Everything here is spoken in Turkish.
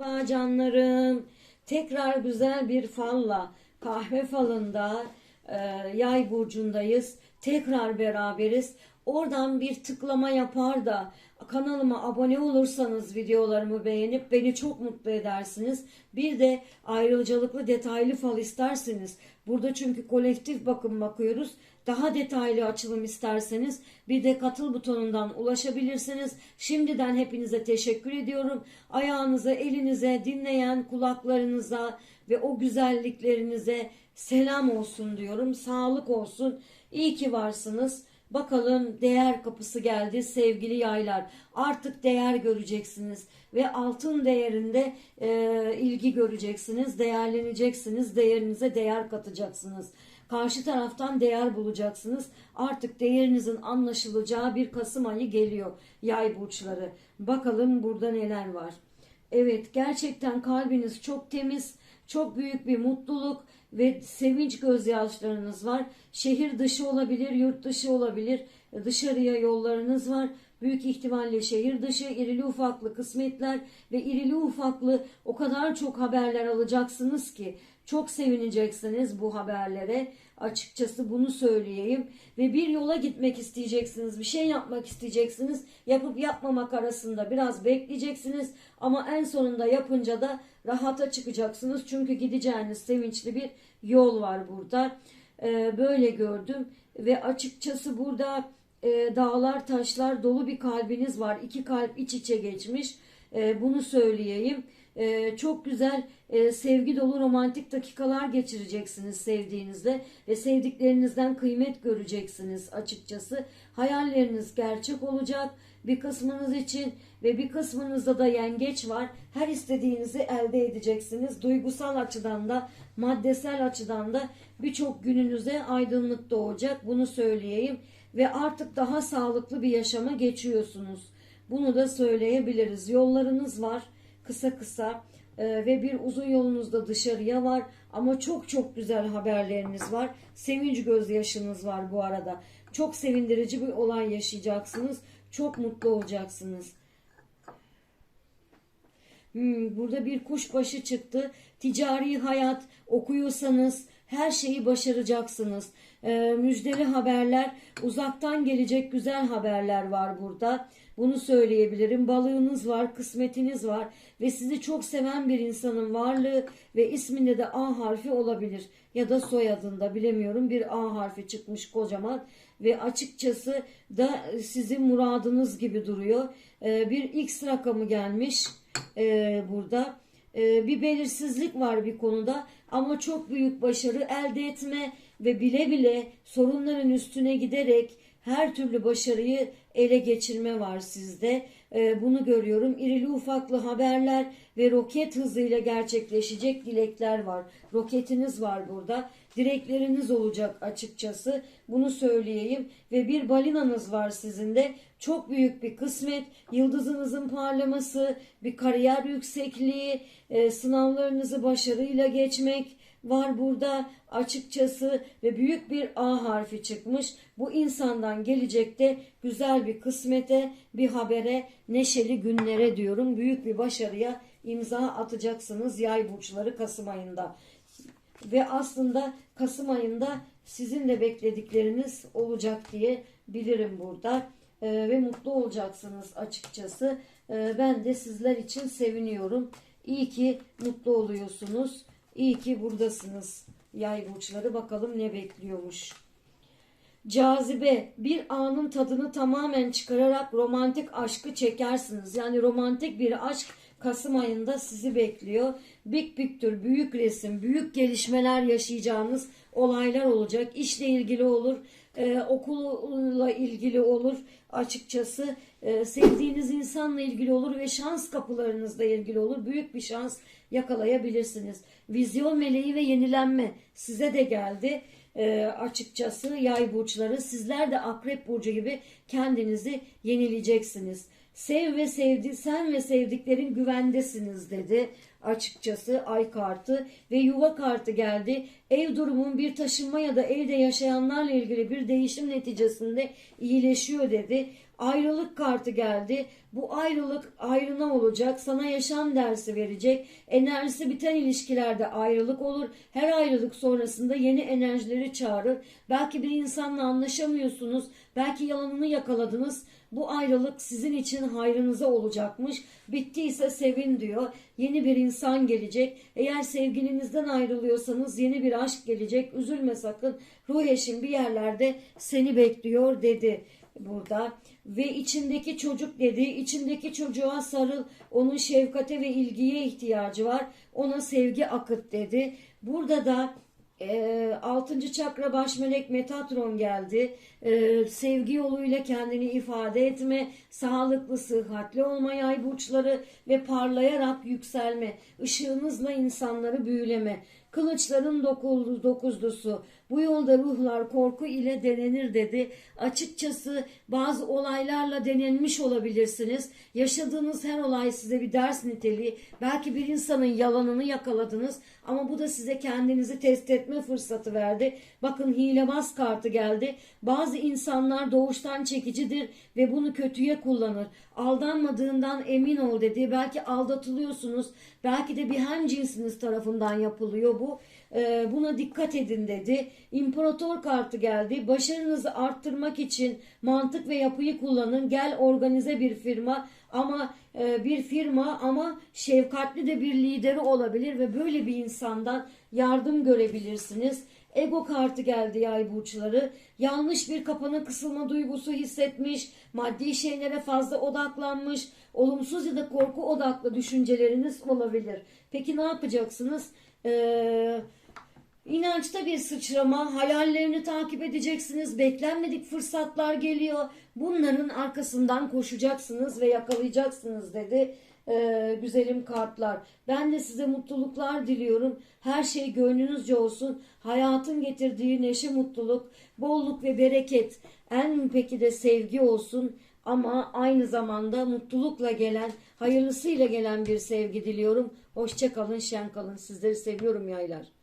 Merhaba canlarım. Tekrar güzel bir falla kahve falında e, yay burcundayız. Tekrar beraberiz. Oradan bir tıklama yapar da kanalıma abone olursanız videolarımı beğenip beni çok mutlu edersiniz. Bir de ayrıcalıklı detaylı fal isterseniz burada çünkü kolektif bakım bakıyoruz. Daha detaylı açılım isterseniz bir de katıl butonundan ulaşabilirsiniz. Şimdiden hepinize teşekkür ediyorum. Ayağınıza, elinize, dinleyen kulaklarınıza ve o güzelliklerinize selam olsun diyorum. Sağlık olsun. İyi ki varsınız. Bakalım değer kapısı geldi sevgili yaylar. Artık değer göreceksiniz ve altın değerinde e, ilgi göreceksiniz, değerleneceksiniz, değerinize değer katacaksınız. Karşı taraftan değer bulacaksınız. Artık değerinizin anlaşılacağı bir Kasım ayı geliyor yay burçları. Bakalım burada neler var. Evet gerçekten kalbiniz çok temiz, çok büyük bir mutluluk ve sevinç gözyaşlarınız var. Şehir dışı olabilir, yurt dışı olabilir. Dışarıya yollarınız var. Büyük ihtimalle şehir dışı irili ufaklı kısmetler ve irili ufaklı o kadar çok haberler alacaksınız ki çok sevineceksiniz bu haberlere. Açıkçası bunu söyleyeyim. Ve bir yola gitmek isteyeceksiniz. Bir şey yapmak isteyeceksiniz. Yapıp yapmamak arasında biraz bekleyeceksiniz. Ama en sonunda yapınca da rahata çıkacaksınız. Çünkü gideceğiniz sevinçli bir yol var burada. Ee, böyle gördüm. Ve açıkçası burada e, dağlar taşlar dolu bir kalbiniz var. İki kalp iç içe geçmiş. E, bunu söyleyeyim. E, çok güzel e, sevgi dolu romantik dakikalar geçireceksiniz sevdiğinizle ve sevdiklerinizden kıymet göreceksiniz açıkçası. Hayalleriniz gerçek olacak bir kısmınız için ve bir kısmınızda da yengeç var. Her istediğinizi elde edeceksiniz. Duygusal açıdan da maddesel açıdan da birçok gününüze aydınlık doğacak. Bunu söyleyeyim ve artık daha sağlıklı bir yaşama geçiyorsunuz. Bunu da söyleyebiliriz. Yollarınız var kısa kısa e, ve bir uzun yolunuzda dışarıya var ama çok çok güzel haberleriniz var. Sevinç gözyaşınız var bu arada. Çok sevindirici bir olay yaşayacaksınız. Çok mutlu olacaksınız. Hmm, burada bir kuşbaşı çıktı. Ticari hayat okuyorsanız her şeyi başaracaksınız. Ee, müjdeli haberler, uzaktan gelecek güzel haberler var burada. Bunu söyleyebilirim. Balığınız var, kısmetiniz var ve sizi çok seven bir insanın varlığı ve isminde de A harfi olabilir ya da soyadında bilemiyorum bir A harfi çıkmış kocaman ve açıkçası da sizin muradınız gibi duruyor. Ee, bir X rakamı gelmiş e, burada. E, bir belirsizlik var bir konuda ama çok büyük başarı elde etme ve bile bile sorunların üstüne giderek her türlü başarıyı ele geçirme var sizde. E, bunu görüyorum. İrili ufaklı haberler ve roket hızıyla gerçekleşecek dilekler var. Roketiniz var burada. Dilekleriniz olacak açıkçası. Bunu söyleyeyim. Ve bir balinanız var sizin de. Çok büyük bir kısmet. Yıldızınızın parlaması, bir kariyer yüksekliği, e, sınavlarınızı başarıyla geçmek var burada açıkçası ve büyük bir A harfi çıkmış. Bu insandan gelecekte güzel bir kısmete, bir habere, neşeli günlere diyorum. Büyük bir başarıya imza atacaksınız yay burçları Kasım ayında. Ve aslında Kasım ayında sizin de bekledikleriniz olacak diye bilirim burada. Ee, ve mutlu olacaksınız açıkçası. Ee, ben de sizler için seviniyorum. İyi ki mutlu oluyorsunuz. İyi ki buradasınız. Yay burçları bakalım ne bekliyormuş. Cazibe bir anın tadını tamamen çıkararak romantik aşkı çekersiniz. Yani romantik bir aşk Kasım ayında sizi bekliyor. Big Picture, büyük resim, büyük gelişmeler yaşayacağınız olaylar olacak. İşle ilgili olur, e, okulla ilgili olur açıkçası. E, sevdiğiniz insanla ilgili olur ve şans kapılarınızla ilgili olur. Büyük bir şans yakalayabilirsiniz. Vizyon meleği ve yenilenme size de geldi. E, açıkçası yay burçları sizler de akrep burcu gibi kendinizi yenileyeceksiniz. Sev ve sevdi, sen ve sevdiklerin güvendesiniz dedi açıkçası ay kartı ve yuva kartı geldi. Ev durumun bir taşınma ya da evde yaşayanlarla ilgili bir değişim neticesinde iyileşiyor dedi. Ayrılık kartı geldi. Bu ayrılık ayrına olacak. Sana yaşam dersi verecek. Enerjisi biten ilişkilerde ayrılık olur. Her ayrılık sonrasında yeni enerjileri çağırır. Belki bir insanla anlaşamıyorsunuz. Belki yalanını yakaladınız. Bu ayrılık sizin için hayrınıza olacakmış. Bittiyse sevin diyor. Yeni bir insan gelecek. Eğer sevgilinizden ayrılıyorsanız yeni bir aşk gelecek. Üzülme sakın. Ruh eşin bir yerlerde seni bekliyor dedi burada. Ve içindeki çocuk dedi. İçindeki çocuğa sarıl. Onun şefkate ve ilgiye ihtiyacı var. Ona sevgi akıt dedi. Burada da e, 6. çakra baş melek Metatron geldi. E, sevgi yoluyla kendini ifade etme, sağlıklı, sıhhatli olma yay burçları ve parlayarak yükselme, ışığınızla insanları büyüleme. Kılıçların dokuzlu, dokuzlusu. Bu yolda ruhlar korku ile denenir dedi. Açıkçası bazı olaylarla denenmiş olabilirsiniz. Yaşadığınız her olay size bir ders niteliği. Belki bir insanın yalanını yakaladınız ama bu da size kendinizi test etme fırsatı verdi. Bakın hilebaz kartı geldi. Bazı insanlar doğuştan çekicidir ve bunu kötüye kullanır. Aldanmadığından emin ol dedi. Belki aldatılıyorsunuz. Belki de bir hemcinsiniz tarafından yapılıyor bu. Ee, buna dikkat edin dedi. İmparator kartı geldi. Başarınızı arttırmak için mantık ve yapıyı kullanın. Gel organize bir firma ama e, bir firma ama şefkatli de bir lideri olabilir ve böyle bir insandan yardım görebilirsiniz. Ego kartı geldi yay burçları. Yanlış bir kapana kısılma duygusu hissetmiş, maddi şeylere fazla odaklanmış, olumsuz ya da korku odaklı düşünceleriniz olabilir. Peki ne yapacaksınız? Eee İnançta bir sıçrama, hayallerini takip edeceksiniz, beklenmedik fırsatlar geliyor. Bunların arkasından koşacaksınız ve yakalayacaksınız dedi ee, güzelim kartlar. Ben de size mutluluklar diliyorum. Her şey gönlünüzce olsun. Hayatın getirdiği neşe, mutluluk, bolluk ve bereket. En peki de sevgi olsun. Ama aynı zamanda mutlulukla gelen, hayırlısıyla gelen bir sevgi diliyorum. Hoşça kalın, şen kalın. Sizleri seviyorum yaylar.